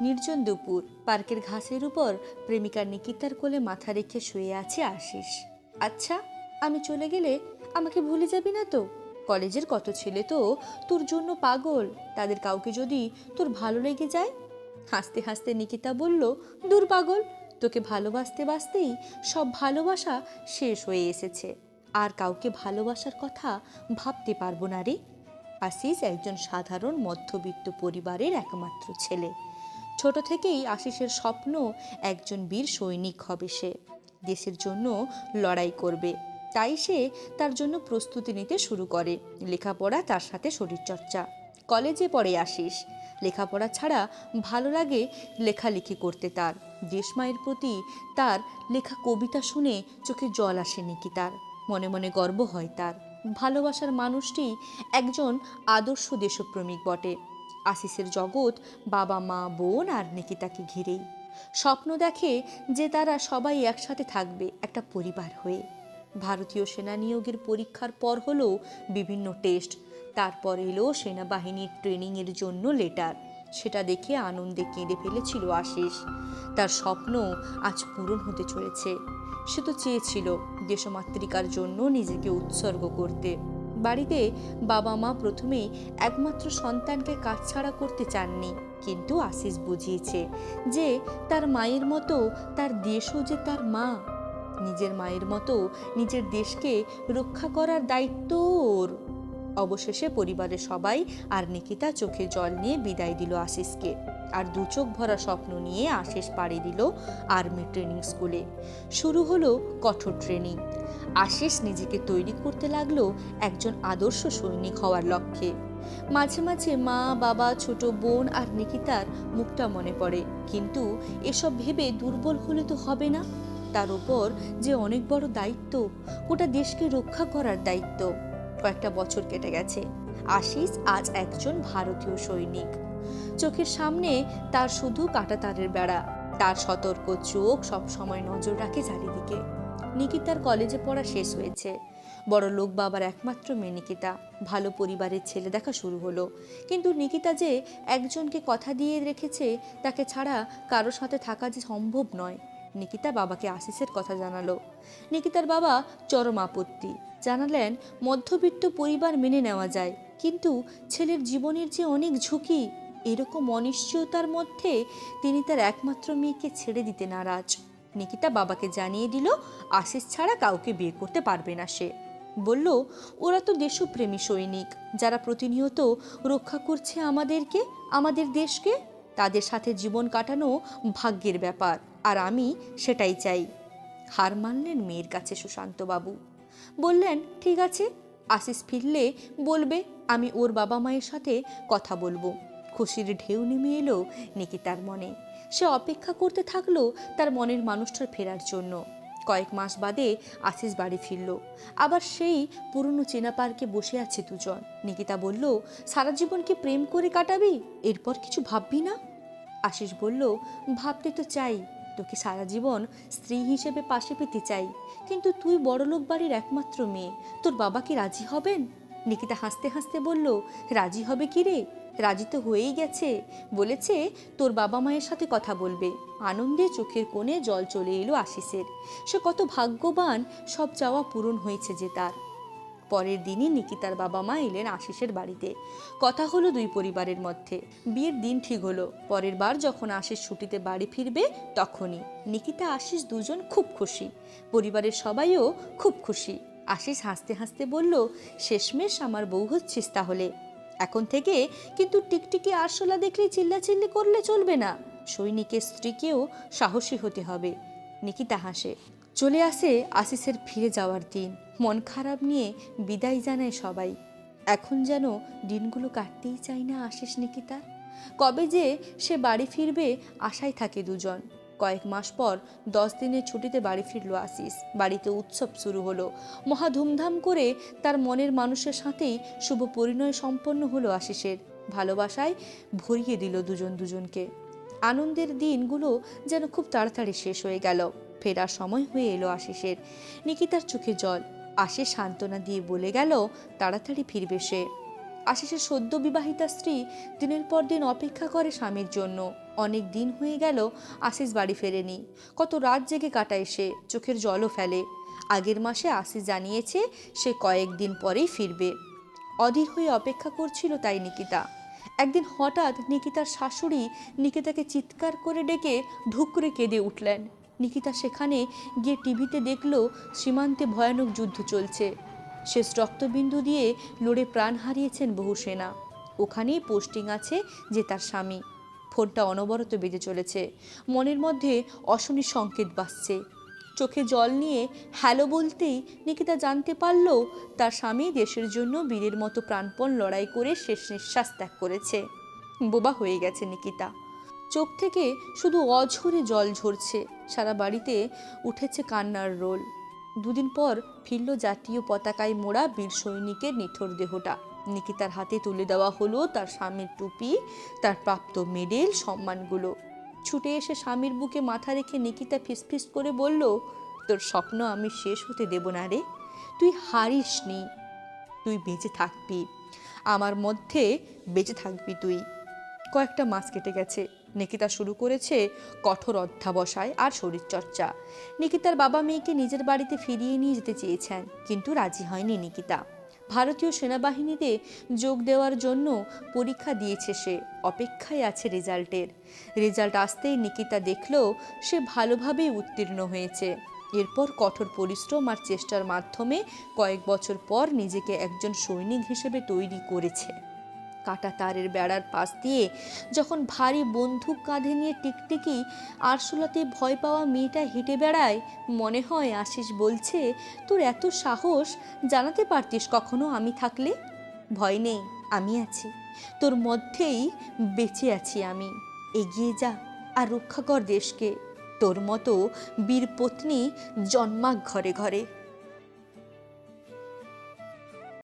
নির্জন দুপুর, পার্কের ঘাসের উপর প্রেমিকা নিকিতার কোলে মাথা রেখে শুয়ে আছে আশিস। আচ্ছা আমি চলে গেলে আমাকে ভুলে যাবি না তো? কলেজের কত ছেলে তো? তোর জন্য পাগল। তাদের কাউকে যদি তোর ভালো লেগে যায়? হাসতে হাসতে নিকিতা বলল, দূর পাগল, তোকে ভালোবাসতে বাসতেই সব ভালোবাসা শেষ হয়ে এসেছে। আর কাউকে ভালোবাসার কথা ভাবতে পারব না রে। আশিস একজন সাধারণ মধ্যবিত্ত পরিবারের একমাত্র ছেলে। ছোট থেকেই আশিসের স্বপ্ন একজন বীর সৈনিক হবে সে। দেশের জন্য লড়াই করবে। তাই সে তার জন্য প্রস্তুতি নিতে শুরু করে। লেখাপড়া, তার সাথে শরীরচর্চা। কলেজে পড়ে আশিস। লেখাপড়া ছাড়া ভালো লাগে লেখালেখি করতে তার। দেশমায়ের প্রতি তার লেখা কবিতা শুনে চোখে জল আসে নিকিতার মনে মনে গর্ব হয় তার। ভালোবাসার মানুষটি একজন আদর্শ দেশপ্রেমিক বটে। আশিসের জগৎ বাবা, মা, বোন আর নিকিতাকে ঘিরেই। স্বপ্ন দেখে যে তারা সবাই একসাথে থাকবে একটা পরিবার হয়ে। ভারতীয় সেনা নিয়োগের পরীক্ষার পর হলো বিভিন্ন টেস্ট। তারপর এলো সেনাবাহিনীর ট্রেনিংয়ের জন্য লেটার। সেটা দেখে আনন্দে কেঁদে ফেলেছিল আশিস। তার স্বপ্ন আজ পূরণ হতে চলেছে। সে তো চেয়েছিল দেশমাতৃকার জন্য নিজেকে উৎসর্গ করতে। বাড়িতে বাবা মা প্রথমে একমাত্র সন্তানকে কাজ ছাড়া করতে চাননি। কিন্তু আশিস বুঝিয়েছে যে তার মায়ের মতো তার দেশও যে তার মা। নিজের মায়ের মতো নিজের দেশকে রক্ষা করার দায়িত্ব ওর। অবশেষে পরিবারের সবাই আর নিকিতা চোখে জল নিয়ে বিদায় দিল আশিসকে। আর দু চোখ ভরা স্বপ্ন নিয়ে আশিস পাড়ি দিল আর্মি ট্রেনিং স্কুলে। শুরু হলো কঠোর ট্রেনিং। আশিস নিজেকে তৈরি করতে লাগল একজন আদর্শ সৈনিক হওয়ার লক্ষ্যে। মাঝে মাঝে মা, বাবা, ছোট বোন আর নিকিতার মুখটা মনে পড়ে। কিন্তু এসব ভেবে দুর্বল হলে তো হবে না। তার উপর যে অনেক বড় দায়িত্ব, গোটা দেশকে রক্ষা করার দায়িত্ব। কয়েকটা বছর কেটে গেছে। আশিস আজ একজন ভারতীয় সৈনিক। চোখের সামনে তার শুধু কাঁটাতারের বেড়া। তার সতর্ক চোখ সবসময় নজর রাখে চারিদিকে। নিকিতার কলেজে পড়া শেষ হয়েছে। বড় লোক বাবার একমাত্র মেয়ে নিকিতা। ভালো পরিবারের ছেলে দেখা শুরু হলো। কিন্তু নিকিতা যে একজনকে কথা দিয়ে রেখেছে, তাকে ছাড়া কারোর সাথে থাকা যে সম্ভব নয়। নিকিতা বাবাকে আশিসের কথা জানালো। নিকিতার বাবা চরম আপত্তি। জানালেন, মধ্যবিত্ত পরিবার মেনে নেওয়া যায়। কিন্তু ছেলের জীবনের যে অনেক ঝুঁকি এরকম অনিশ্চয়তার মধ্যে তিনি তার একমাত্র মেয়েকে ছেড়ে দিতে নারাজ। নিকিতা বাবাকে জানিয়ে দিল, আশিস ছাড়া কাউকে বিয়ে করতে পারবে না সে। বলল, ওরা তো দেশপ্রেমী সৈনিক। যারা প্রতিনিয়ত রক্ষা করছে আমাদেরকে, আমাদের দেশকে, তাদের সাথে জীবন কাটানো ভাগ্যের ব্যাপার। আর আমি সেটাই চাই। হার মানলেন মেয়ের কাছে সুশান্তবাবু। বললেন, ঠিক আছে। আশিস ফিরলে বলবে, আমি ওর বাবা মায়ের সাথে কথা বলব। খুশির ঢেউ নেমে এলো নিকিতার মনে। সে অপেক্ষা করতে থাকল তার মনের মানুষটার ফেরার জন্য। কয়েক মাস বাদে আশিস বাড়ি ফিরল। আবার সেই পুরনো চেনা পার্কে বসে আছে দুজন। নিকিতা বলল, সারা জীবন কি প্রেম করে কাটাবি? এরপর কিছু ভাববি না? আশিস বলল, ভাবতে তো চাই। তোকে সারা জীবন স্ত্রী হিসেবে পাশে পেতে চাই। কিন্তু তুই বড়লোক বাড়ির একমাত্র মেয়ে। তোর বাবা কি রাজি হবেন? নিকিতা হাসতে হাসতে বলল, রাজি হবে কি রে? রাজি তো হয়েই গেছে। বলেছে, তোর বাবা মায়ের সাথে কথা বলবে। আনন্দে চোখের কোণে জল চলে এলো আশিসের। সে কত ভাগ্যবান, সব চাওয়া পূরণ হয়েছে যে তার। পরের দিনই নিকিতার বাবা মা এলেন আশিসের বাড়িতে। কথা হলো দুই পরিবারের মধ্যে। বিয়ের দিন ঠিক হলো। পরের বার যখন আশিস ছুটিতে বাড়ি ফিরবে, তখনই নিকিতা, আশিস দুজন খুব খুশি। পরিবারের সবাইও খুব খুশি। আশিস হাসতে হাসতে বলল, শেষমেশ আমার বউ হচ্ছিস তাহলে। এখন থেকে কিন্তু টিকটিকি আরশোলা দেখলে চিল্লাচিল্লি করলে চলবে না। সৈনিকের স্ত্রীকেও সাহসী হতে হবে, নিকিতা হাসে। চলে আসে আশিসের ফিরে যাওয়ার দিন। মন খারাপ নিয়ে বিদায় জানায় সবাই। এখন যেন দিনগুলো কাটতেই চায় না আশিস, নিকিতা। কবে যে সে বাড়ি ফিরবে, আশায় থাকে দুজন। কয়েক মাস পর দশ দিনের ছুটিতে বাড়ি ফিরল আশিস। বাড়িতে উৎসব শুরু হলো। মহা ধুমধাম করে তার মনের মানুষের সাথেই শুভ পরিণয় সম্পন্ন হলো আশিসের। ভালোবাসায় ভরিয়ে দিল দুজন দুজনকে। আনন্দের দিনগুলো যেন খুব তাড়াতাড়ি শেষ হয়ে গেল। ফেরার সময় হয়ে এলো আশিসের। নিকিতার চোখে জল। আশিস সান্ত্বনা দিয়ে বলে গেল, তাড়াতাড়ি ফিরবে সে। আশিসের সদ্য বিবাহিতা স্ত্রী দিনের পর দিন অপেক্ষা করে স্বামীর জন্য। অনেক দিন হয়ে গেল, আশিস বাড়ি ফেরেনি। কত রাত জেগে কাটায় সে, চোখের জলও ফেলে। আগের মাসে আশিস জানিয়েছে, সে কয়েকদিন পরেই ফিরবে। অধীর হয়ে অপেক্ষা করছিল তাই নিকিতা। একদিন হঠাৎ নিকিতার শাশুড়ি নিকিতাকে চিৎকার করে ডেকে ঢুকরে কেঁদে উঠলেন। নিকিতা সেখানে গিয়ে টিভিতে দেখল, সীমান্তে ভয়ানক যুদ্ধ চলছে। শেষ রক্তবিন্দু দিয়ে লড়ে প্রাণ হারিয়েছেন বহু সেনা। ওখানেই পোস্টিং আছে যে তার স্বামী। ফোনটা অনবরত বেজে চলেছে। মনের মধ্যে অশনি সংকেত বাজছে। চোখে জল নিয়ে হ্যালো বলতেই নিকিতা জানতে পারল তার স্বামী দেশের জন্য বীরের মতো প্রাণপণ লড়াই করে শেষ নিঃশ্বাস ত্যাগ করেছে। বোবা হয়ে গেছে নিকিতা। চোখ থেকে শুধু অঝরে জল ঝরছে। সারা বাড়িতে উঠেছে কান্নার রোল। দুদিন পর ফিরল জাতীয় পতাকায় মোড়া বীর সৈনিকের নিথর দেহটা। নিকিতার হাতে তুলে দেওয়া হলো তার স্বামীর টুপি, তার প্রাপ্ত মেডেল, সম্মানগুলো। ছুটে এসে স্বামীর বুকে মাথা রেখে নিকিতা ফিসফিস করে বলল, তোর স্বপ্ন আমি শেষ হতে দেব না রে। তুই হারিস নি। তুই বেঁচে থাকবি। আমার মধ্যে বেঁচে থাকবি তুই। কয়েকটা মাস কেটে গেছে। নিকিতা শুরু করেছে কঠোর অধ্যাবসায় আর শরীরচর্চা। নিকিতার বাবা মেয়েকে নিজের বাড়িতে ফিরিয়ে নিয়ে যেতে চেয়েছেন, কিন্তু রাজি হয়নি নিকিতা। ভারতীয় সেনাবাহিনীতে যোগ দেওয়ার জন্য পরীক্ষা দিয়েছে সে, অপেক্ষায় আছে রেজাল্টের। রেজাল্ট আসতেই নিকিতা দেখল সে ভালোভাবেই উত্তীর্ণ হয়েছে। এরপর কঠোর পরিশ্রম আর চেষ্টার মাধ্যমে কয়েক বছর পর নিজেকে একজন সৈনিক হিসেবে তৈরি করেছে। কাটা তারের বেড়ার পাশ দিয়ে যখন ভারী বন্দুক কাঁধে নিয়ে টিকটিকি আরশোলাতে ভয় পাওয়া মেয়েটা হেঁটে বেড়ায়, মনে হয় আশিস বলছে, তোর এত সাহস, জানাতে পারতিস কখনো আমি থাকলে? ভয় নেই, আমি আছি। তোর মধ্যেই বেঁচে আছি আমি। এগিয়ে যা আর রক্ষা কর দেশকে। তোর মতো বীর পত্নী জন্মাক ঘরে ঘরে।